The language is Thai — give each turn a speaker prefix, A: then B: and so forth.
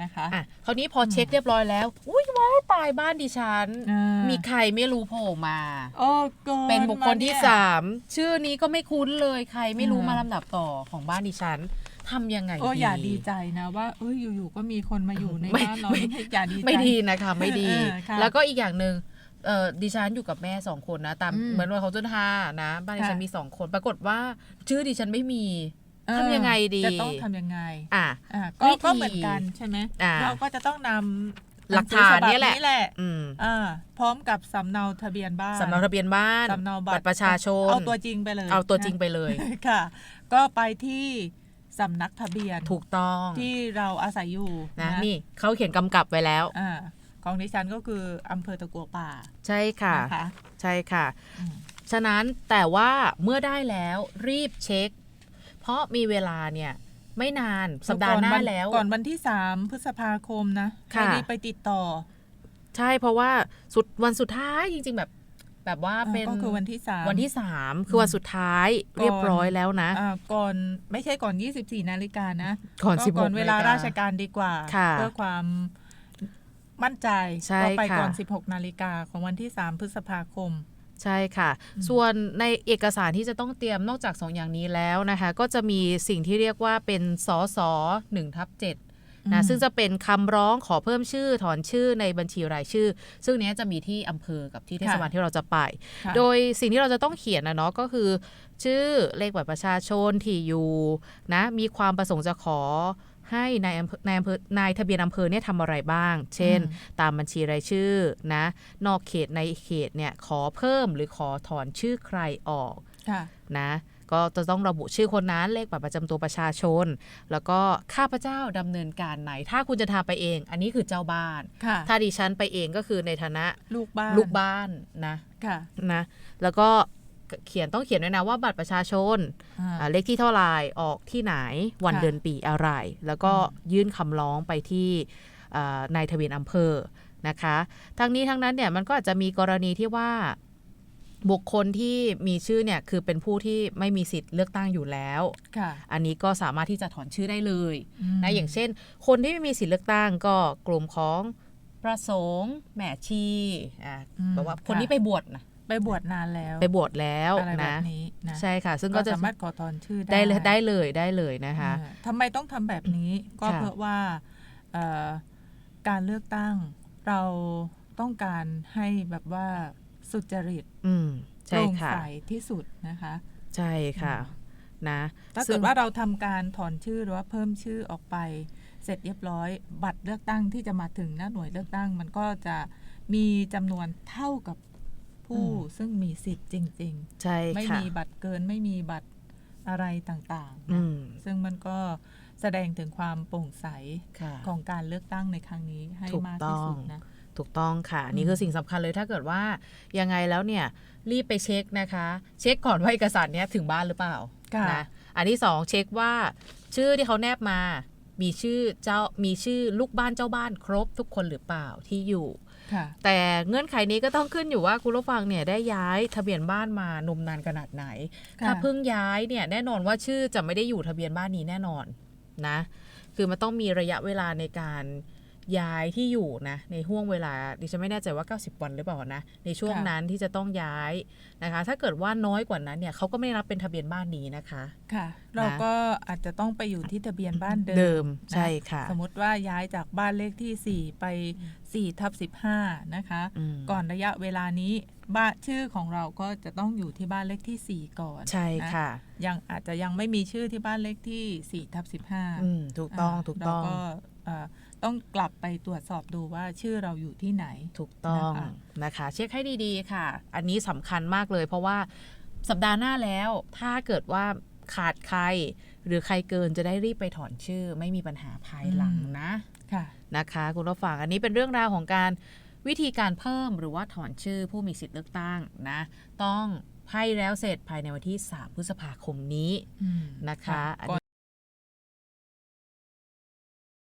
A: นะคะ
B: อะคราวนี้พอเช็คเรียบร้อยแล้ว อุ้ยว้ายตายบ้านดิฉัน
A: อ่า
B: มีใครไม่รู้โผล่มา
A: โอ้กิ
B: เป็นบุคคลที่
A: มเนี่ย
B: สามชื่อนี้ก็ไม่คุ้นเลยใครไม่รู้
A: อ่าม
B: มาลำดับต่อของบ้านดิฉันทำยังไง
A: โอ้อย่าดีใจนะว่าเอ้ยอยู่ๆก็มีคนมาอยู่ใน
B: ไม่
A: บ้านเรา
B: ไม่
A: ไม่อย่าดีใจ
B: ไม่ดีนะคะไม่ดี
A: เออค่ะ
B: แล้วก็อีกอย่างหนึ่งเออดิฉันอยู่กับแม่สองคนนะตาม
A: อืม
B: เหมือนวันของจุนทานะ บ้านดิฉัน
A: ค่ะ
B: มีสองคน ปรากฏว่าชื่อดิฉันไม่มี
A: เออ
B: ทำยังไงดี
A: จะต้องทำยังไง
B: อะ
A: อ่าก็
B: วิธี
A: ก็เหมือนกันใช่ไหม
B: อ่า
A: เราก็จะต้องนำ
B: หลักฐาน
A: งสือฉบับ
B: เนี่ยแหละ
A: แหละ
B: อืม
A: อ่าพร้อมกับสำเนาทะเบียนบ้าน
B: สำเนาทะเบียนบ้าน
A: สำเนาบั
B: บั
A: ต
B: ตรประชาชน
A: เอาตัวจริงไปเลย
B: เอาตัวจริงไปเลย
A: นะค่ะ ก็ไปที่สำนักทะเบียน
B: ถูกต้อง
A: ที่เราอาศัยอยู่
B: นะนี่เขาเขียนกำกับไว้แล้ว
A: อ่าของดิฉันก็คืออำเภอตะกัวป่า
B: ใช่ค่ะ
A: นะคะ
B: ใช่ค่ะ
A: อืม
B: ฉะนั้นแต่ว่าเมื่อได้แล้วรีบเช็ค เพราะมีเวลาเนี่ยไม่นานสัปดาห์หน้า
A: ก่อน
B: แล้ว
A: ก่อนวันที่3พฤษภาคมนะให้
B: ค่ะ
A: รีบไปติดต่อ
B: ใช่เพราะว่าสุดวันสุดท้ายจริง ๆ แบบแบบว่าเป็น
A: ก็คือวันที่สาม
B: วันที่สามคือวันสุดท้ายเรียบร้อยแล้วนะ
A: อ่าก่อนไม่ใช่ก่อน 24 นาฬิกานะ
B: ก่อน
A: ก็
B: สิบ
A: ก่อนเวลาราชการดีกว่า
B: ค่ะ
A: เพื่อความมั่นใจ
B: ใช่
A: ก็ไปก่อน
B: ค่ะ
A: 16 นาฬิกาของวันที่ 3 พฤษภาคม
B: ใช่ค่ะ
A: อืม
B: ส่วนในเอกสารที่จะต้องเตรียมนอกจากสองอย่างนี้แล้วนะคะ ก็จะมีสิ่งที่เรียกว่าเป็นสอสอหนึ่งทับเจ็ดนะซึ่งจะเป็นคำร้องขอเพิ่มชื่อถอนชื่อในบัญชีรายชื่อ ซึ่งเนี้ยจะมีที่อำเภอกับที่เทศบาลที่เราจะไป
A: ค่ะ
B: โดยสิ่งที่เราจะต้องเขียนนะเนาะก็คือ ชื่อเลขบัตรประชาชนที่อยู่นะมีความประสงค์จะขอ ให้นายอำเภอนายอำเภอนายทะเบียนอำเภอเนี่ยทำอะไรบ้าง เช่น ตามบัญชีรายชื่อนะ นอกเขตในเขตเนี่ยขอเพิ่มหรือขอถอนชื่อใครออก
A: ค่ะ
B: นะก็จะต้องระบุชื่อคนนั้นเลขบัตรประจำตัวประชาชน แล้วก็ข้าพเจ้าดำเนินการไหน ถ้าคุณจะทำไปเอง อันนี้คือเจ้าบ้าน
A: ค่ะ
B: ถ้าดิฉันไปเองก็คือในฐานะ
A: ลูกบ้าน
B: ลูกบ้านนะ
A: ค่ะ
B: นะ แล้วก็ เขียนต้องเขียนด้วยนะว่าบัตรประชาชน
A: อ่า
B: อ่าเลขที่เท่าไหรออกที่ไหนวัน
A: ค่ะ
B: เดือนปีอะไร แล้วก็
A: อืม
B: ยื่นคำร้องไปที่อ่านายทะเบียนอำเภอนะคะทั้งนี้ทั้งนั้นเนี่ยมันก็อาจจะมีกรณีที่ว่าบุคคลที่มีชื่อเนี่ยคือเป็นผู้ที่ไม่มีสิทธิ์เลือกตั้งอยู่แล้ว
A: ค่ะ
B: อันนี้ก็สามารถที่จะถอนชื่อได้เลย
A: ม
B: นะอย่างเช่น คนที่ไม่มีสิทธิ์เลือกตั้งก็กลุ่มของประสงค์แหม่ชีอะ
A: อืม
B: แบบว่าคน
A: ค่ะ
B: ที่ไปบวชนะ
A: ไปบวชนานแล้ว
B: ไปบวชแล้ว
A: อะไรแบ
B: นะ
A: บนี้นะ
B: ใช่ค่ะ ซึ่ง
A: ก็
B: ก็จะ
A: สามารถขอถอนชื่อได้
B: ได้เลยได้เลยได้เลยนะคะ
A: อ่าทำไมต้องทำแบบนี้ก็
B: ค่ะ
A: เพราะว่าเอ่อการเลือกตั้งเราต้องการให้แบบว่าสุจริต
B: อืม
A: โป
B: ใช่
A: ร่ง
B: ค่ะ
A: ใสที่สุดนะคะ
B: ใช่ค่ะนะ
A: ถ้า
B: ซึ่
A: เกิ
B: ง
A: ดว่าเราทำการถอนชื่อหรือว่าเพิ่มชื่อออกไป เสร็จเรียบร้อย บัตรเลือกตั้งที่จะมาถึงหน้าหน่วยเลือกตั้ง มันก็จะมีจำนวนเท่ากับ ผู้ซึ่งมีสิทธิ์จริง
B: ใช่
A: ๆไม่
B: ค่ะ
A: มีบัตรเกินไม่มีบัตรอะไรต่างๆ
B: อื
A: นะ
B: ม
A: ซึ่งมันก็แสดงถึงความโปร่งใส
B: ค่ะ
A: ของการเลือกตั้งในครั้งนี้ให้
B: ถูก
A: มาก
B: ต้
A: ที่
B: อง
A: สุดนะ
B: ถูกต้องค่ะ
A: อืม
B: นี่คือสิ่งสำคัญเลยถ้าเกิดว่ายังไงแล้วเนี่ยรีบไปเช็คนะคะ เช็คก่อนว่าเอกสารเนี้ยถึงบ้านหรือเปล่า
A: ค่ะ
B: นะอันที่สองเช็คว่าชื่อที่เขาแนบมา มีชื่อเจ้ามีชื่อลูกบ้านเจ้าบ้านครบทุกคนหรือเปล่าที่อยู่
A: ค่ะ
B: แต่เงื่อนไขนี้ก็ต้องขึ้นอยู่ว่าคุณผู้ฟังเนี่ยได้ย้ายทะเบียนบ้านมานมนานขนาดไหน
A: ค่ะ
B: ถ้าเพิ่งย้ายเนี่ยแน่นอนว่าชื่อจะไม่ได้อยู่ทะเบียนบ้านนี้แน่นอนนะ คือมันต้องมีระยะเวลาในการ ย้ายที่อยู่นะในห่วงเวลาดิฉันไม่แน่ใจว่า 90 วันหรือเปล่านะในช่วง
A: ค่ะ
B: นั้นที่จะต้องย้ายนะคะ ถ้าเกิดว่าน้อยกว่านั้นเนี่ยเขาก็ไม่รับเป็นทะเบียนบ้านนี้นะคะ
A: ค่ะ เราก็อาจจะต้องไปอยู่ที่ทะเบียนบ้านเดิ
B: เดิม
A: นะ
B: ใช่ค่ะ
A: สมมติว่าย้ายจากบ้านเลขที่ 4 ไป4ทับ15 นะคะ
B: อืม
A: ก่อนระยะเวลานี้บ้านชื่อของเราก็จะต้องอยู่ที่บ้านเลขที่ 4 ก่อน
B: ใช่
A: น
B: ค่ะ
A: ยังอาจจะยังไม่มีชื่อที่บ้านเลขที่4ทับ15
B: อืมถูกต้องาถูกต้อง
A: เราก็เอ่อ ต้องกลับไปตรวจสอบดูว่าชื่อเราอยู่ที่ไหน
B: ถูกต้อง
A: นะคะ
B: นะคะเช็คให้ดีๆค่ะ อันนี้สำคัญมากเลยเพราะว่าสัปดาห์หน้าแล้วถ้าเกิดว่าขาดใคร หรือใครเกินจะได้รีบไปถอนชื่อ ไม่มีปัญหาภายหลังนะ
A: ค่ะ
B: นะคะ คุณผู้ฟังอันนี้เป็นเรื่องราวของการวิธีการเพิ่มหรือว่าถอนชื่อผู้มีสิทธิ์เลือกตั้งนะ ต้องให้แล้วเสร็จภายในวันที่ 3 พฤษภาคมนี้
A: อืม
B: นะคะอันนี้
A: ก่อน